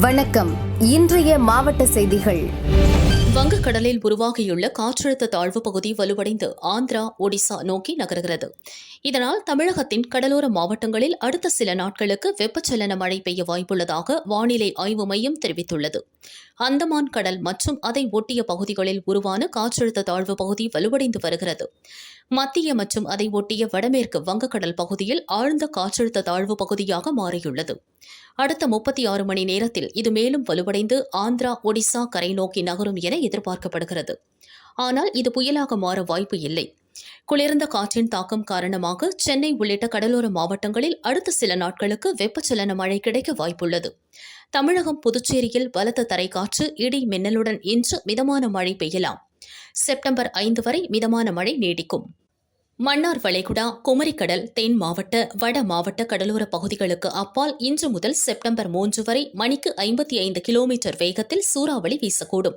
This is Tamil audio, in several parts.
வணக்கம். இன்றைய மாவட்ட செய்திகள். வங்கக்கடலில் உருவாகியுள்ள காற்றழுத்த தாழ்வு பகுதி வலுவடைந்து ஆந்திரா ஒடிசா நோக்கி நகர்கிறது. இதனால் தமிழகத்தின் கடலோர மாவட்டங்களில் அடுத்த சில நாட்களுக்கு வெப்பச்சலன மழை பெய்ய வாய்ப்புள்ளதாக வானிலை ஆய்வு மையம் தெரிவித்துள்ளது. அந்தமான் கடல் மற்றும் அதை ஒட்டிய பகுதிகளில் உருவான காற்றழுத்த தாழ்வு பகுதி வலுவடைந்து வருகிறது. மத்திய மற்றும் அதை ஒட்டிய வடமேற்கு வங்கக்கடல் பகுதியில் ஆழ்ந்த காற்றழுத்த தாழ்வு பகுதியாக மாறியுள்ளது. அடுத்த முப்பத்தி ஆறு மணி நேரத்தில் இது மேலும் வலுவடைந்து ஆந்திரா ஒடிசா கரை நோக்கி நகரும் என எதிர்பார்க்கப்படுகிறது. ஆனால் இது புயலாக மாற வாய்ப்பு இல்லை. குளிர்ந்த காற்றின் தாக்கம் காரணமாக சென்னை உள்ளிட்ட கடலோர மாவட்டங்களில் அடுத்த சில நாட்களுக்கு வெப்பச்சலன மழை கிடைக்க வாய்ப்புள்ளது. தமிழகம் புதுச்சேரியில் பலத்த தரைக்காற்று இடி மின்னலுடன் இன்று மிதமான மழை பெய்யலாம். செப்டம்பர் ஐந்து வரை மிதமான மழை நீடிக்கும். மன்னார் வளைகுடா குமரிக்கடல் தென் மாவட்ட வட மாவட்ட கடலோர பகுதிகளுக்கு அப்பால் இன்று முதல் செப்டம்பர் மூன்று வரை மணிக்கு ஐம்பத்தி ஐந்து கிலோமீட்டர் வேகத்தில் சூறாவளி வீசக்கூடும்.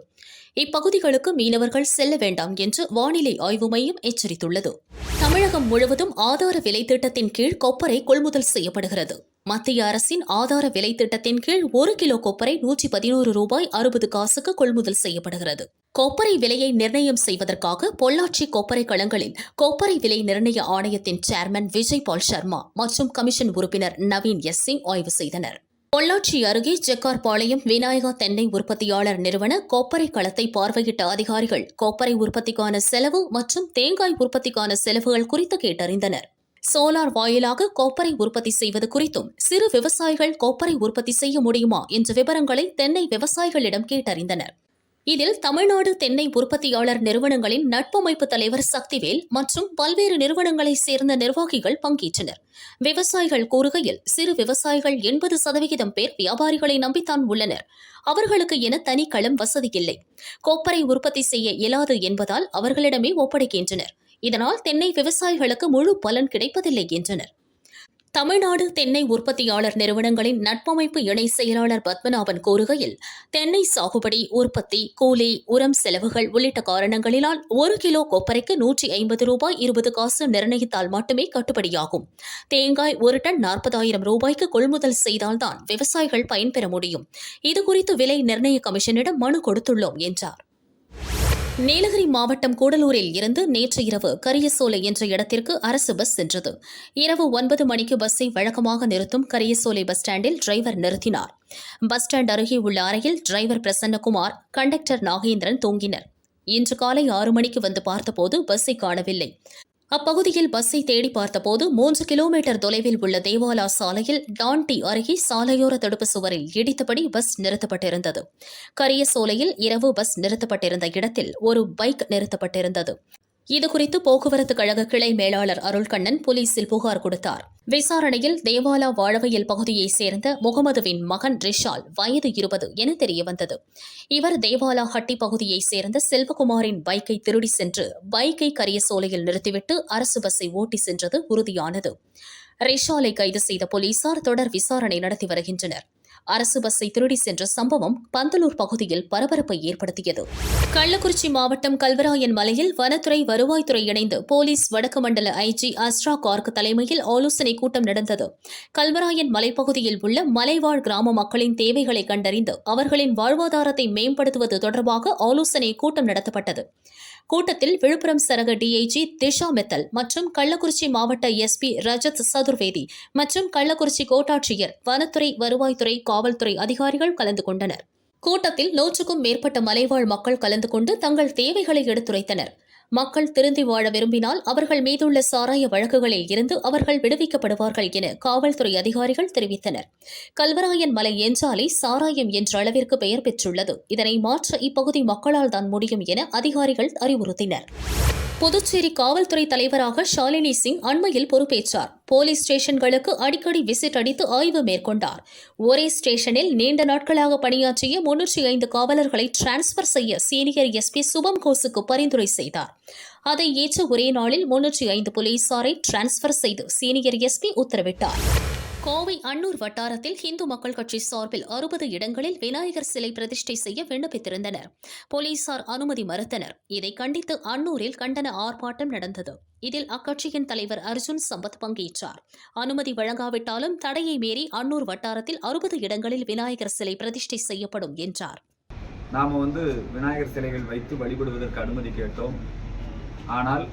இப்பகுதிகளுக்கு மீனவர்கள் செல்ல வேண்டாம் என்று வானிலை ஆய்வு மையம் எச்சரித்துள்ளது. தமிழகம் முழுவதும் ஆதார விலை திட்டத்தின் கீழ் கொப்பரை கொள்முதல் செய்யப்படுகிறது. மத்திய அரசின் ஆதார விலை திட்டத்தின் கீழ் ஒரு கிலோ கொப்பரை நூற்றி பதினோரு ரூபாய் அறுபது காசுக்கு கொள்முதல் செய்யப்படுகிறது. கொப்பரை விலையை நிர்ணயம் செய்வதற்காக பொள்ளாச்சி கொப்பரை களங்களில் கொப்பரை விலை நிர்ணய ஆணையத்தின் சேர்மன் விஜய் பால் சர்மா மற்றும் கமிஷன் உறுப்பினர் நவீன் எஸ் சிங் ஆய்வு செய்தனர். பொள்ளாச்சி அருகே ஜெக்கார்பாளையம் விநாயகா தென்னை உற்பத்தியாளர் நிறுவன கொப்பரை களத்தை பார்வையிட்ட அதிகாரிகள் கொப்பரை உற்பத்திக்கான செலவு மற்றும் தேங்காய் உற்பத்திக்கான செலவுகள் குறித்து கேட்டறிந்தனர். சோலார் வாயிலாக கோப்பரை உற்பத்தி செய்வது குறித்தும் சிறு விவசாயிகள் கோப்பரை உற்பத்தி செய்ய முடியுமா என்ற விவரங்களை தென்னை விவசாயிகளிடம் கேட்டறிந்தனர். இதில் தமிழ்நாடு தென்னை உற்பத்தியாளர் நிறுவனங்களின் நட்பமைப்பு தலைவர் சக்திவேல் மற்றும் பல்வேறு நிறுவனங்களைச் சேர்ந்த நிர்வாகிகள் பங்கேற்றனர். விவசாயிகள் கூறுகையில் சிறு விவசாயிகள் எண்பது சதவிகிதம் பேர் வியாபாரிகளை நம்பித்தான் உள்ளனர். அவர்களுக்கு என தனி களம் வசதி இல்லை. கொப்பரை உற்பத்தி செய்ய இயலாது என்பதால் அவர்களிடமே ஒப்படைக்கின்றனர். இதனால் தென்னை விவசாயிகளுக்கு முழு பலன் கிடைப்பதில்லை என்றனர். தமிழ்நாடு தென்னை உற்பத்தியாளர் நிறுவனங்களின் நட்பமைப்பு இணை செயலாளர் பத்மநாபன் கூறுகையில் தென்னை சாகுபடி உற்பத்தி கூலி உரம் செலவுகள் உள்ளிட்ட காரணங்களினால் ஒரு கிலோ கொப்பரைக்கு நூற்றி ஐம்பது ரூபாய் இருபது காசு நிர்ணயித்தால் மட்டுமே கட்டுப்படியாகும். தேங்காய் ஒரு டன் நாற்பதாயிரம் ரூபாய்க்கு கொள்முதல் செய்தால்தான் விவசாயிகள் பயன்பெற முடியும். இதுகுறித்து விலை நிர்ணய கமிஷனிடம் மனு கொடுத்துள்ளோம் என்றார். நீலகிரி மாவட்டம் கூடலூரில் இருந்து நேற்று இரவு கரியசோலை என்ற இடத்திற்கு அரசு பஸ் சென்றது. இரவு ஒன்பது மணிக்கு பஸ்ஸை வழக்கமாக நிறுத்தும் கரியசோலை பஸ் ஸ்டாண்டில் டிரைவர் நிறுத்தினார். பஸ் ஸ்டாண்ட் அருகே உள்ள அறையில் டிரைவர் பிரசன்னகுமார் கண்டக்டர் நாகேந்திரன் தூங்கினர். இன்று காலை ஆறு மணிக்கு வந்து பார்த்தபோது பஸ்ஸை காணவில்லை. அப்பகுதியில் பஸ்ஸை தேடி பார்த்தபோது மூன்று கிலோமீட்டர் தொலைவில் உள்ள தேவாலா சாலையில் டான்டி அருகே சாலையோர தடுப்பு சுவரில் இடித்தபடி பஸ் நிறுத்தப்பட்டிருந்தது. கரிய சோலையில் இரவு பஸ் நிறுத்தப்பட்டிருந்த இடத்தில் ஒரு பைக் நிறுத்தப்பட்டிருந்தது. இதுகுறித்து போக்குவரத்து கழக கிளை மேலாளர் அருள்கண்ணன் போலீசில் புகார் கொடுத்தார். விசாரணையில் தேவாலா வாழவையல் பகுதியைச் சேர்ந்த முகமதுவின் மகன் ரிஷால் வயது இருபது என தெரியவந்தது. இவர் தேவாலா ஹட்டி பகுதியைச் சேர்ந்த செல்வகுமாரின் பைக்கை திருடி சென்று பைக்கை கரியசோலையில் நிறுத்திவிட்டு அரசு பஸ்ஸை ஓட்டி சென்றது உறுதியானது. ரிஷாலை கைது செய்த போலீசார் தொடர் விசாரணை நடத்தி வருகின்றனர். அரசு பஸ்ஸை திருடி சென்ற சம்பவம் பந்தலூர் பகுதியில் பரபரப்பை ஏற்படுத்தியது. கள்ளக்குறிச்சி மாவட்டம் கல்வராயன் மலையில் வனத்துறை வருவாய்த்துறை இணைந்து போலீஸ் வடக்கு மண்டல ஐஜி அஸ்ரா கார்க் தலைமையில் ஆலோசனை கூட்டம் நடந்தது. கல்வராயன் மலைப்பகுதியில் உள்ள மலைவாழ் கிராம மக்களின் தேவைகளை கண்டறிந்து அவர்களின் வாழ்வாதாரத்தை மேம்படுத்துவது தொடர்பாக ஆலோசனை கூட்டம் நடத்தப்பட்டது. கூட்டத்தில் விழுப்புரம் சரக டிஐஜி திஷா மெத்தல் மற்றும் கள்ளக்குறிச்சி மாவட்ட எஸ்பி ரஜத் சதுர்வேதி மற்றும் கள்ளக்குறிச்சி கோட்டாட்சியர் வனத்துறை வருவாய்த்துறை காவல்துறை அதிகாரிகள் கலந்து கொண்டனர். கூட்டத்தில் நூற்றுக்கும் மேற்பட்ட மலைவாழ் மக்கள் கலந்து கொண்டு தங்கள் தேவைகளை எடுத்துரைத்தனர். மக்கள் திருந்தி வாழ விரும்பினால் அவர்கள் மீதுள்ள சாராய வழக்குகளில் இருந்து அவர்கள் விடுவிக்கப்படுவார்கள் என காவல்துறை அதிகாரிகள் தெரிவித்தனர். கல்வராயன் மலை என்றாலே சாராயம் என்ற அளவிற்கு பெயர் பெற்றுள்ளது. இதனை மாற்ற இப்பகுதி மக்களால் தான் முடியும் என அதிகாரிகள் அறிவுறுத்தினர். புதுச்சேரி காவல்துறை தலைவராக ஷாலினி சிங் அண்மையில் பொறுப்பேற்றார். போலீஸ் ஸ்டேஷன்களுக்கு அடிக்கடி விசிட் அடித்து ஆய்வு மேற்கொண்டார். ஒரே ஸ்டேஷனில் நீண்ட நாட்களாக பணியாற்றிய முன்னூற்றி ஐந்து காவலர்களை டிரான்ஸ்பர் செய்ய சீனியர் எஸ்பி சுபம் கோஸுக்கு பரிந்துரை செய்தார். அதை ஏற்ற ஒரே நாளில் முன்னூற்றி ஐந்து போலீசாரை டிரான்ஸ்பர் செய்து சீனியர் எஸ்பி உத்தரவிட்டார். கோவை அன்னூர் வட்டாரத்தில் இந்து மக்கள் கட்சி சார்பில் அறுபது இடங்களில் விநாயகர் சிலை பிரதிஷ்டை செய்ய விண்ணப்பித்திருந்தனர். போலீசார் அனுமதி மறுத்தனர். இதை கண்டித்து அன்னூரில் கண்டன ஆர்ப்பாட்டம் நடந்தது. இதில் அக்கட்சியின் தலைவர் அர்ஜுன் சம்பத் பங்கேற்றார். அனுமதி வழங்காவிட்டாலும் தடையை மீறி அன்னூர் வட்டாரத்தில் அறுபது இடங்களில் விநாயகர் சிலை பிரதிஷ்டை செய்யப்படும் என்றார். நாம் வந்து விநாயகர் சிலைகள் வைத்து வழிபடுவதற்கு அனுமதி கேட்டோம். ஆனால்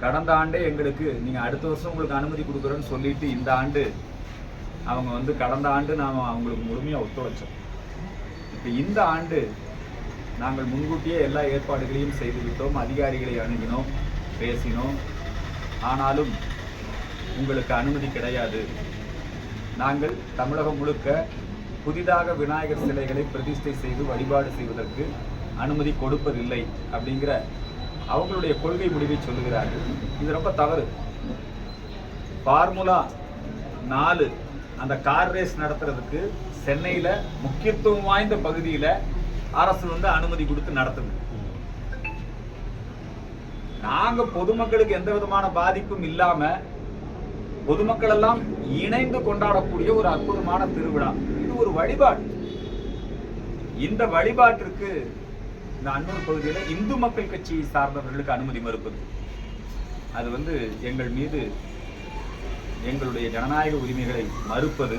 கடந்த ஆண்டே எங்களுக்கு நீங்கள் அடுத்த வருஷம் உங்களுக்கு அனுமதி கொடுக்குறோன்னு சொல்லிட்டு இந்த ஆண்டு அவங்க வந்து கடந்த ஆண்டு நாம் அவங்களுக்கு முழுமையாக ஒத்துழைச்சோம். இப்போ இந்த ஆண்டு நாங்கள் முன்கூட்டியே எல்லா ஏற்பாடுகளையும் செய்துவிட்டோம் அதிகாரிகளை அணுகினோம் பேசினோம். ஆனாலும் உங்களுக்கு அனுமதி கிடையாது. நாங்கள் தமிழகம் முழுக்க புதிதாக விநாயகர் சிலைகளை பிரதிஷ்டை செய்து வழிபாடு செய்வதற்கு அனுமதி கொடுப்பதில்லை அப்படிங்கிற அவங்களுடைய கொள்கை முடிவை சொல்லுகிறார்கள். இது ரொம்ப தவறு. ஃபார்முலா நாலு அந்த கார் ரேஸ் நடத்துறதுக்கு சென்னையில் முக்கியத்துவம் வாய்ந்த பகுதியில் அரசு வந்து அனுமதி கொடுத்து நடத்துது. நாங்க பொதுமக்களுக்கு எந்த விதமான பாதிப்பும் இல்லாம பொதுமக்கள் எல்லாம் இணைந்து கொண்டாடக்கூடிய ஒரு அற்புதமான திருவிழா. இது ஒரு வழிபாடு. இந்த வழிபாட்டிற்கு இந்த அன்னூர் பகுதியில் இந்து மக்கள் கட்சியை சார்ந்தவர்களுக்கு அனுமதி மறுப்பது. அது வந்து எங்கள் மீது எங்களுடைய ஜனநாயக உரிமைகளை மறுப்பது